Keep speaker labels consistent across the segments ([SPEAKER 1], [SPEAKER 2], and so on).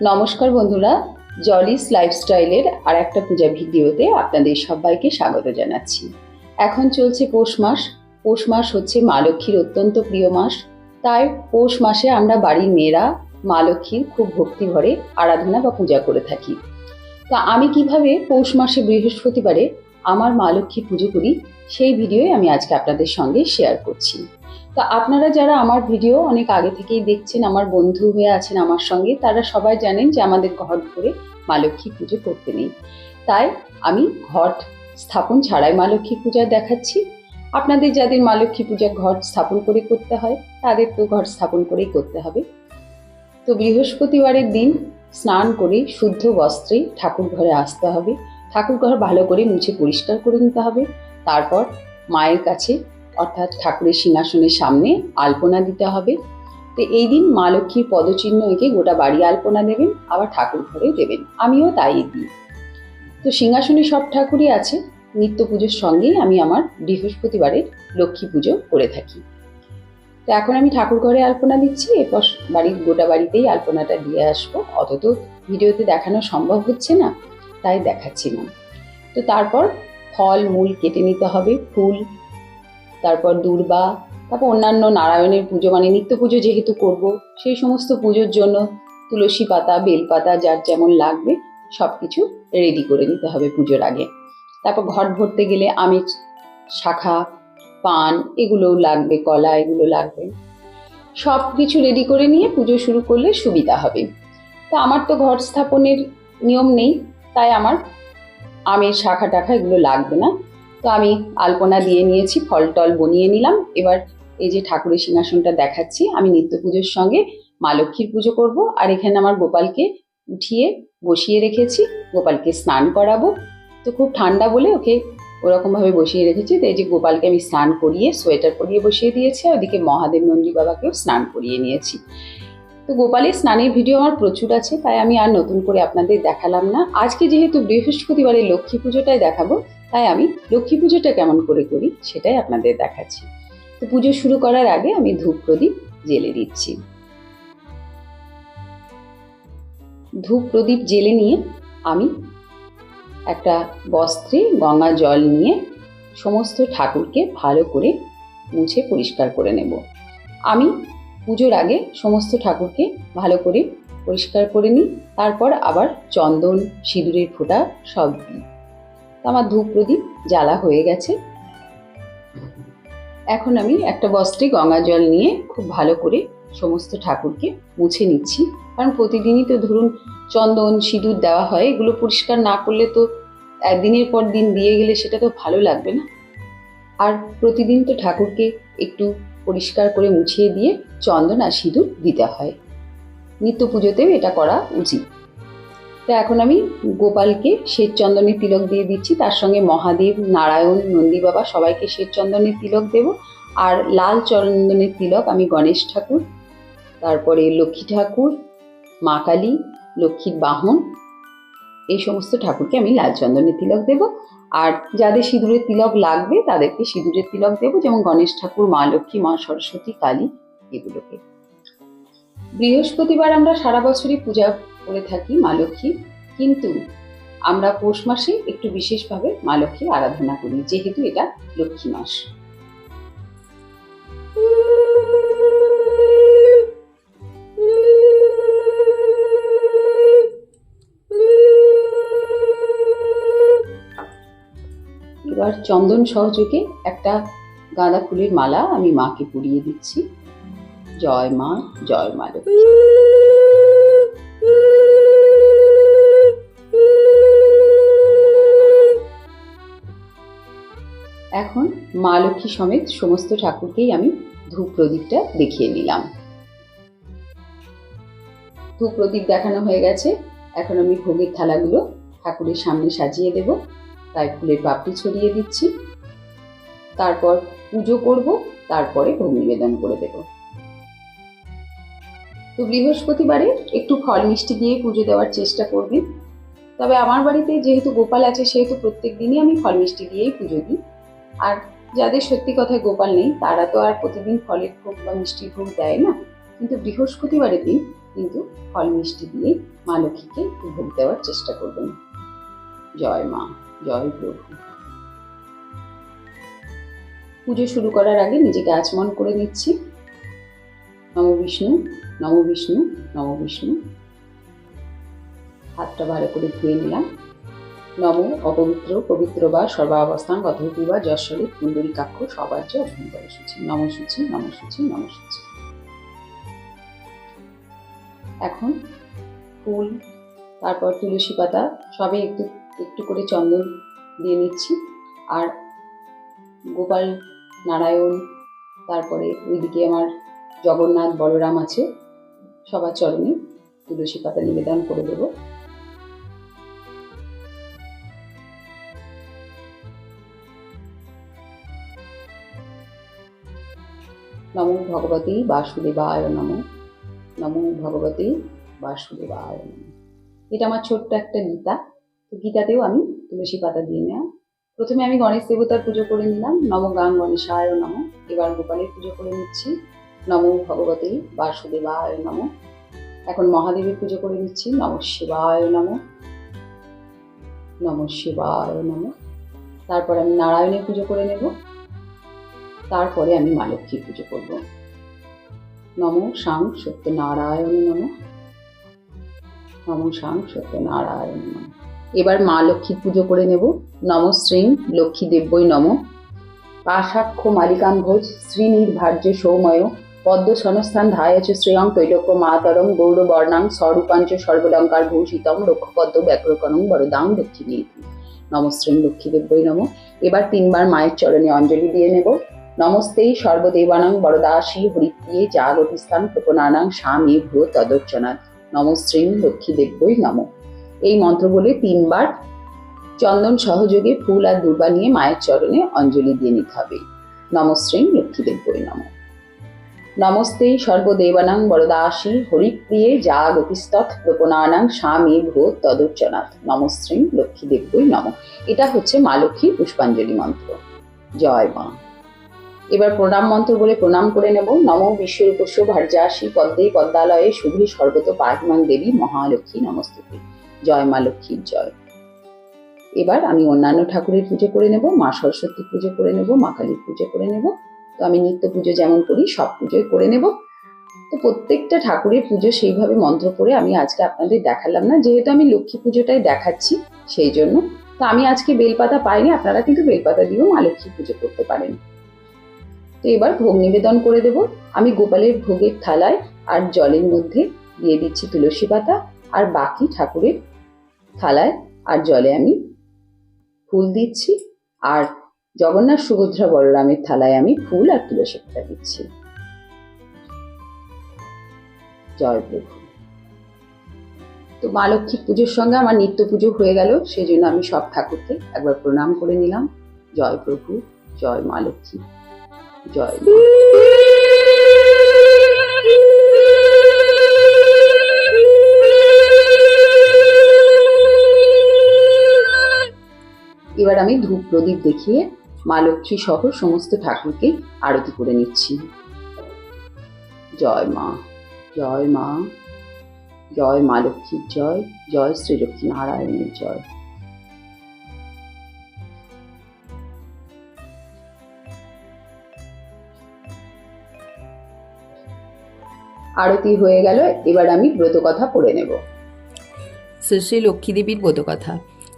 [SPEAKER 1] নমস্কার বন্ধুরা জলিস লাইফস্টাইলের আর একটা পূজা ভিডিওতে আপনাদের সবাইকে স্বাগত জানাচ্ছি। এখন চলছে পৌষ মাস। পৌষ মাস হচ্ছে মা লক্ষ্মীর অত্যন্ত প্রিয় মাস। তাই পৌষ মাসে আমরা বাড়ির মেয়েরা মা লক্ষ্মীর খুব ভক্তি ভরে আরাধনা বা পূজা করে থাকি। তা আমি কীভাবে পৌষ মাসে বৃহস্পতিবারে আমার মা লক্ষ্মী পুজো করি, সেই ভিডিওই আমি আজকে আপনাদের সঙ্গে শেয়ার করছি। তো আপনারা যারা আমার ভিডিও অনেক আগে থেকেই দেখছেন, আমার বন্ধু হয়ে আছেন আমার সঙ্গে, তারা সবাই জানেন যে আমাদের ঘট করে মা লক্ষ্মী পুজো করতে নেই। তাই আমি ঘট স্থাপন ছাড়াই মা লক্ষ্মী পূজা দেখাচ্ছি। আপনাদের যাদের মা লক্ষ্মী পূজা ঘট স্থাপন করে করতে হয়, তাদের তো ঘট স্থাপন করেই করতে হবে। তো বৃহস্পতিবারের দিন স্নান করে শুদ্ধ বস্ত্রে ঠাকুর ঘরে আসতে হবে। ঠাকুর ঘর ভালো করে মুছে পরিষ্কার করে নিতে হবে। তারপর মায়ের কাছে অর্থাৎ ঠাকুরের সিংহাসনের সামনে আলপনা দিতে হবে। তো এই দিন মা লক্ষ্মীর পদচিহ্ন এঁকে গোটা বাড়ি আলপনা দেবেন, আবার ঠাকুর ঘরে দেবেন। আমিও তাই দিই তো সিংহাসনে সব ঠাকুরই আছে। নিত্য পুজোর সঙ্গেই আমি আমার বৃহস্পতিবারের লক্ষ্মী পুজো করে থাকি। তো এখন আমি ঠাকুর ঘরে আলপনা দিচ্ছি, এরপর বাড়ির গোটা বাড়িতেই আলপনাটা দিয়ে আসব। অত তো ভিডিওতে দেখানো সম্ভব হচ্ছে না। তাই দেখাচ্ছি না তো তারপর ফল, মূল কেটে নিতে হবে, ফুল, তারপর দুর্বা, তারপর অন্যান্য নারায়ণের পুজো মানে নিত্য পুজো যেহেতু করব, সেই সমস্ত পুজোর জন্য তুলসী পাতা বেলপাতা যার যেমন লাগবে সব কিছু রেডি করে নিতে হবে পুজোর আগে। তারপর ঘট ভরতে গেলে আমের শাখা, পান, এগুলোও লাগবে, কলা, এগুলো লাগবে। সব কিছু রেডি করে নিয়ে পুজো শুরু করলে সুবিধা হবে। তো আমার তো ঘট স্থাপনের নিয়ম নেই তাই আমার আমের শাখা টাখা এগুলো লাগবে না। তো আমি আলপনা দিয়ে নিয়েছি, ফল টল বনিয়ে নিলাম। এবার এই যে ঠাকুরের সিংহাসনটা দেখাচ্ছি, আমি নিত্য পুজোর সঙ্গে মা লক্ষ্মীর পুজো করব। আর এখানে আমার গোপালকে উঠিয়ে বসিয়ে রেখেছি, গোপালকে স্নান করাবো। তো খুব ঠান্ডা বলে ওকে ওরকমভাবে বসিয়ে রেখেছি। তো এই যে গোপালকে আমি স্নান করিয়ে, সোয়েটার পরিয়ে বসিয়ে দিয়েছি, আর ওদিকে মহাদেব নন্দী বাবাকেও স্নান করিয়ে নিয়েছি। তো গোপালের স্নানের ভিডিও আমার প্রচুর আছে, তাই আমি আর নতুন করে আপনাদের দেখালাম না। আজকে যেহেতু বৃহস্পতিবারে লক্ষ্মী পুজোটাই দেখাবো, তাই আমি লক্ষ্মী পুজোটা কেমন করে করি সেটাই আপনাদের দেখাচ্ছি। তো পুজো শুরু করার আগে আমি ধূপ প্রদীপ জেলে দিচ্ছি। ধূপ প্রদীপ জেলে নিয়ে আমি একটা বস্ত্রে গঙ্গা জল নিয়ে সমস্ত ঠাকুরকে ভালো করে মুছে পরিষ্কার করে নেব। আমি পুজোর আগে সমস্ত ঠাকুরকে ভালো করে পরিষ্কার করে নিই, তারপর আবার চন্দন, সিঁদুরের ফোঁটা সব দিই। আমার ধূপ প্রদীপ জ্বালা হয়ে গেছে। এখন আমি একটা বস্ত্রে গঙ্গা জল নিয়ে খুব ভালো করে সমস্ত ঠাকুরকে মুছে নিচ্ছি। কারণ প্রতিদিনই তো ধরুন চন্দন, সিঁদুর দেওয়া হয়, এগুলো পরিষ্কার না করলে তো একদিনের পর দিন দিয়ে গেলে সেটা তো ভালো লাগবে না। আর প্রতিদিন তো ঠাকুরকে একটু পরিষ্কার করে মুছিয়ে দিয়ে চন্দন আর সিঁদুর দিতে হয়। নিত্য পুজোতেও এটা করা উচিত। তো এখন আমি গোপালকে শ্বেত চন্দনের তিলক দিয়ে দিচ্ছি। তার সঙ্গে মহাদেব, নারায়ণ, নন্দী বাবা সবাইকে শ্বেত চন্দনের তিলক দেব। আর লাল চন্দনের তিলক আমি গণেশ ঠাকুর, তারপরে লক্ষ্মী ঠাকুর, মা কালী, লক্ষ্মীর বাহন, এই সমস্ত ঠাকুরকে আমি লাল চন্দনের তিলক দেব। আর যাদের সিঁদুরের তিলক লাগবে, তাদেরকে সিঁদুরের তিলক দেব যেমন গণেশ ঠাকুর, মা লক্ষ্মী, মা সরস্বতী, কালী এগুলোকে। বৃহস্পতিবার আমরা সারা বছরই পূজা করে থাকি মা লক্ষ্মী, কিন্তু আমরা পৌষ মাসে একটু বিশেষভাবে মা লক্ষ্মীর আরাধনা করি, যেহেতু এটা লক্ষ্মী মাস। এবার চন্দন সহযোগে একটা গাঁদা ফুলের মালা আমি মাকে পুড়িয়ে দিচ্ছি। জয় মা জয় মা এখন মা লক্ষ্মী সমেত সমস্ত ঠাকুরকেই আমি ধূপ প্রদীপটা দেখিয়ে নিলাম। ধূপ প্রদীপ দেখানো হয়ে গেছে। এখন আমি ভোগের থালাগুলো ঠাকুরের সামনে সাজিয়ে দেব। তাই ফুলের পাপড়ি ছড়িয়ে দিচ্ছি। তারপর পুজো করব, তারপরে ভোগ নিবেদন করে দেব। তো বৃহস্পতিবারে একটু ফল মিষ্টি দিয়ে পুজো দেওয়ার চেষ্টা করবেন তবে আমার বাড়িতে যেহেতু গোপাল আছে, সেহেতু প্রত্যেক দিনই আমি ফল মিষ্টি দিয়েই পুজো দিই। আর যাদের সত্যি কথায় গোপাল নেই, তারা তো আর প্রতিদিন ফলের ভোগ বা মিষ্টির ভোগ দেয় না। কিন্তু বৃহস্পতিবারের দিন কিন্তু ফল মিষ্টি দিয়ে মা লক্ষ্মীকে ভোগ দেওয়ার চেষ্টা করবেন। জয় মা। জয় প্রভু। পুজো শুরু করার আগে নিজেকে আচমন করে নিচ্ছি। নম বিষ্ণু নম বিষ্ণু নম বিষ্ণু। হাতটা ভালো করে ধুয়ে নিলাম। নম, অপবিত্র, পবিত্র বা সর্বাবস্থান গতহতি বা যশ্বরী কুণ্ডলী কাক্ষ সবার্য অভ্যন্তর সূচি। নম সূচি নম সূচি নম সূচি। এখন ফুল, তারপর তুলসী পাতা, সবে একটু একটু করে চন্দন দিয়ে নিচ্ছি। আর গোপাল নারায়ণ, তারপরে ওইদিকে আমার জগন্নাথ, বলরাম আছে, সবার চরণে তুলসী পাতা নিবেদন করে দেবো। নমো ভগবতী বাসুদেবায় নম, নমো ভগবতী বাসুদেবায় নম। এটা আমার ছোট্ট একটা গীতা। তো গীতাতেও আমি তুলসী পাতা দিয়ে নেওয়া প্রথমে আমি গণেশ দেবতার পুজো করে নিলাম। নম গান গণেশায় নম। এবার গোপালের পুজো করে নিচ্ছি। নমো ভগবতী বাসুদেবায় নম। এখন মহাদেবের পুজো করে নিচ্ছি। নম শিবায় নম। নম শিবায় নম। তারপর আমি নারায়ণের পুজো করে নেব। তারপরে আমি মা লক্ষ্মীর পুজো করব। নম সাং সত্যনারায়ণ নম। নম সাং সত্যনারায়ণ নম। এবার মা লক্ষ্মীর পুজো করে নেব। নম শ্রীং লক্ষ্মী দেব্যই নম। পাশাক্ষ মালিকান ভোজ শ্রীনির্ভার্য সৌময়। পদ্ম সনস্থান ধায়াচ শ্রেয়ং তৈলক্য মাতরং গৌরবর্ণাং স্বরূপাঞ্চ সর্বলঙ্কার ভূষিতম লক্ষ্যপদ্ম ব্যাঘ্রকণং বরদাং দক্ষিণী নমস্ত্রীং লক্ষ্মী দেব্যই নম। এবার তিনবার মায়ের চরণে অঞ্জলি দিয়ে নেব। নমস্তেই সর্বদেবানাং বরদাসী হরিপ্রিয়ে জাগতিস্থান প্রপনানাং স্বামী ভ্রু তদর্চনাথ। নমস্ত্রীং লক্ষ্মী দেব্যই নম। এই মন্ত্র বলে তিনবার চন্দন সহযোগে ফুল আর দুর্বা নিয়ে মায়ের চরণে অঞ্জলি দিয়ে নিতে হবে। নমস্ত্রীং লক্ষ্মী দেব্যই নম। নমস্তেই সর্বদেবানাং বরদাসী হরিপ্রিয়ে জাগতিস্তৎ প্রপনানাং স্বামী ভ্রু তদর্চনাথ। নমস্ত্রীং লক্ষ্মী দেব্যই নম। এটা হচ্ছে মা লক্ষ্মীর পুষ্পাঞ্জলি মন্ত্র। জয় মা। এবার প্রণাম মন্ত্র বলে প্রণাম করে নেব। নম বিশ্বরূপস্য ভার্যাসী পদ্মে পদ্মালয়ে শুভে সর্বত পাহিমাং দেবী মহালক্ষ্মী নমস্তুতি। জয় মা লক্ষ্মীর জয়। এবার আমি অন্যান্য ঠাকুরের পুজো করে নেব, মা সরস্বতীর পুজো করে নেব, মা কালীর পুজো করে নেব। তো আমি নিত্য পুজো যেমন করি, সব পুজোই করে নেব। তো প্রত্যেকটা ঠাকুরের পুজো সেইভাবে মন্ত্র করে আমি আজকে আপনাদের দেখালাম না, যেহেতু আমি লক্ষ্মী পুজোটাই দেখাচ্ছি সেই জন্য। তো আমি আজকে বেলপাতা পাইনি, আপনারা কিন্তু বেলপাতা দিয়েও মা লক্ষ্মী পুজো করতে পারেন। তো এবার ভোগ নিবেদন করে দেব। আমি গোপালের ভোগের থালায় আর জলের মধ্যে দিয়ে দিচ্ছি তুলসী পাতা আর বাকি ঠাকুরের থালায় আর জলে আমি ফুল দিচ্ছি। আর জগন্নাথ সুভদ্রা বলরামের থালায় আমি ফুল আর তুলসী পাতা দিচ্ছি। জয় প্রভু। তো মা লক্ষ্মীর পুজোর সঙ্গে আমার নিত্য পুজো হয়ে গেল সেই জন্য আমি সব ঠাকুরকে একবার প্রণাম করে নিলাম। জয় প্রভু, জয় মা লক্ষ্মী, জয় এবার আমি ধূপ প্রদীপ দেখিয়ে মা লক্ষ্মী সহ সমস্ত ঠাকুরকে আরতি করে নিচ্ছি। জয় মা জয় মা জয় মা লক্ষ্মীর জয় জয় শ্রী লক্ষ্মী নারায়ণের জয়। আরতি হয়ে গেল, এবার আমি ব্রত কথা পড়ে নেব।
[SPEAKER 2] শ্রী শ্রী লক্ষ্মীদেবীর বোধকথা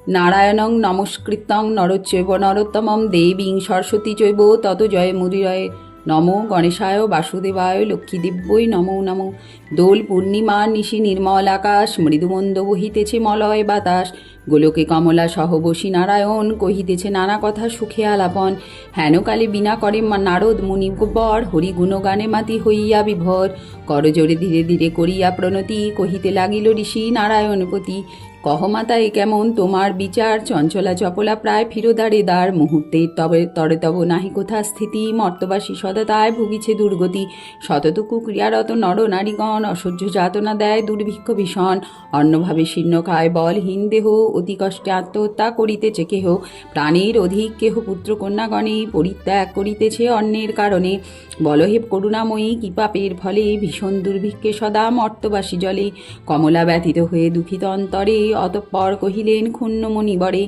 [SPEAKER 2] নারায়ণং নমস্কৃতং নরচৈব নরোত্তমম দেবীং সরস্বতী চৈব তত জয় মুদিরয়ে। নমো গণেশায় বাসুদেবায় লক্ষ্মীদিব্যই নমো নমো। দোল পূর্ণিমা নিশি নির্মল আকাশ, মৃদুমন্দ বহিতেছে মলয় বাতাস। গোলকে কমলা সহ বসি নারায়ণ, কহিতেছে নানা কথা সুখে আলাপন। হেনকালে বিনা করে নারদ মুনি বর হরি গুণগানে মাতি হইয়া বিভর। করজোরে ধীরে ধীরে করিয়া প্রণতি, কহিতে লাগিল ঋষি নারায়ণপতি। কহমাতা এ কেমন? তোমার বিচার, চঞ্চলা চপলা প্রায় ফিরোদারে দ্বার মুহূর্তে। তবে তরে তব নাহি কোথা স্থিতি? মর্তবাসী সততায় ভুগিছে দুর্গতি। শতটুকু ক্রিয়ারত নর নারীগণ অসহ্য যাতনা দেয় দুর্ভিক্ষ ভীষণ। অন্নভাবে শীর্ণ খায় বলহীন দেহ, অতি কষ্টে আত্মহত্যা করিতেছে কেহ। প্রাণীর অধিক কেহ পুত্র কন্যাগণে পরিত্যাগ করিতেছে অন্যের কারণে। বলহেব করুণাময়ী, কি পাপের ফলে ভীষণ দুর্ভিক্ষে সদা মর্তবাসী জলে? কমলা ব্যথিত হয়ে দুঃখিত অন্তরে অতঃপর কহিলেন ক্ষুণ্ণ মণিবরে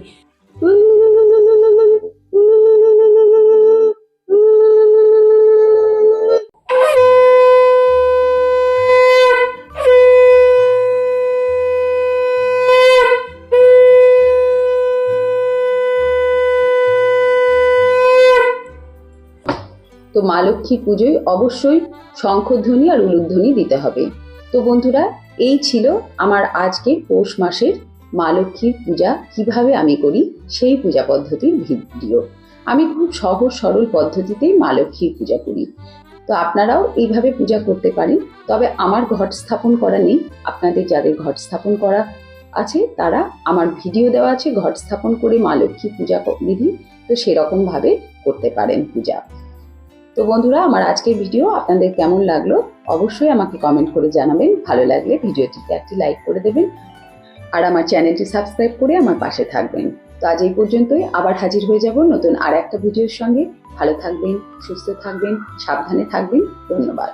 [SPEAKER 1] তো মা লক্ষ্মী পুজোয় অবশ্যই শঙ্খধ্বনি আর উলুধ্বনি দিতে হবে। তো বন্ধুরা এই ছিল আমার আজকের পৌষ মাসের মা লক্ষ্মীর পূজা। কীভাবে আমি করি সেই পূজা পদ্ধতির ভিডিও। আমি খুব সহজ সরল পদ্ধতিতেই মা লক্ষ্মীর পূজা করি। তো আপনারাও এইভাবে পূজা করতে পারেন। তবে আমার ঘট স্থাপন করা নেই। আপনাদের যাদের ঘট স্থাপন করা আছে, তারা আমার ভিডিও দেওয়া আছে ঘট স্থাপন করে মা লক্ষ্মী পূজা বিধি। তো সেরকম ভাবে করতে পারেন পূজা। তো বন্ধুরা, আমার আজকের ভিডিও আপনাদের কেমন লাগল? অবশ্যই আমাকে কমেন্ট করে জানাবেন। ভালো লাগলে ভিডিওটিকে একটি লাইক করে দেবেন আর আমার চ্যানেলটি সাবস্ক্রাইব করে আমার পাশে থাকবেন। তো আজ এই পর্যন্তই। আবার হাজির হয়ে যাব নতুন আর একটা ভিডিওর সঙ্গে। ভালো থাকবেন, সুস্থ থাকবেন, সাবধানে থাকবেন। ধন্যবাদ।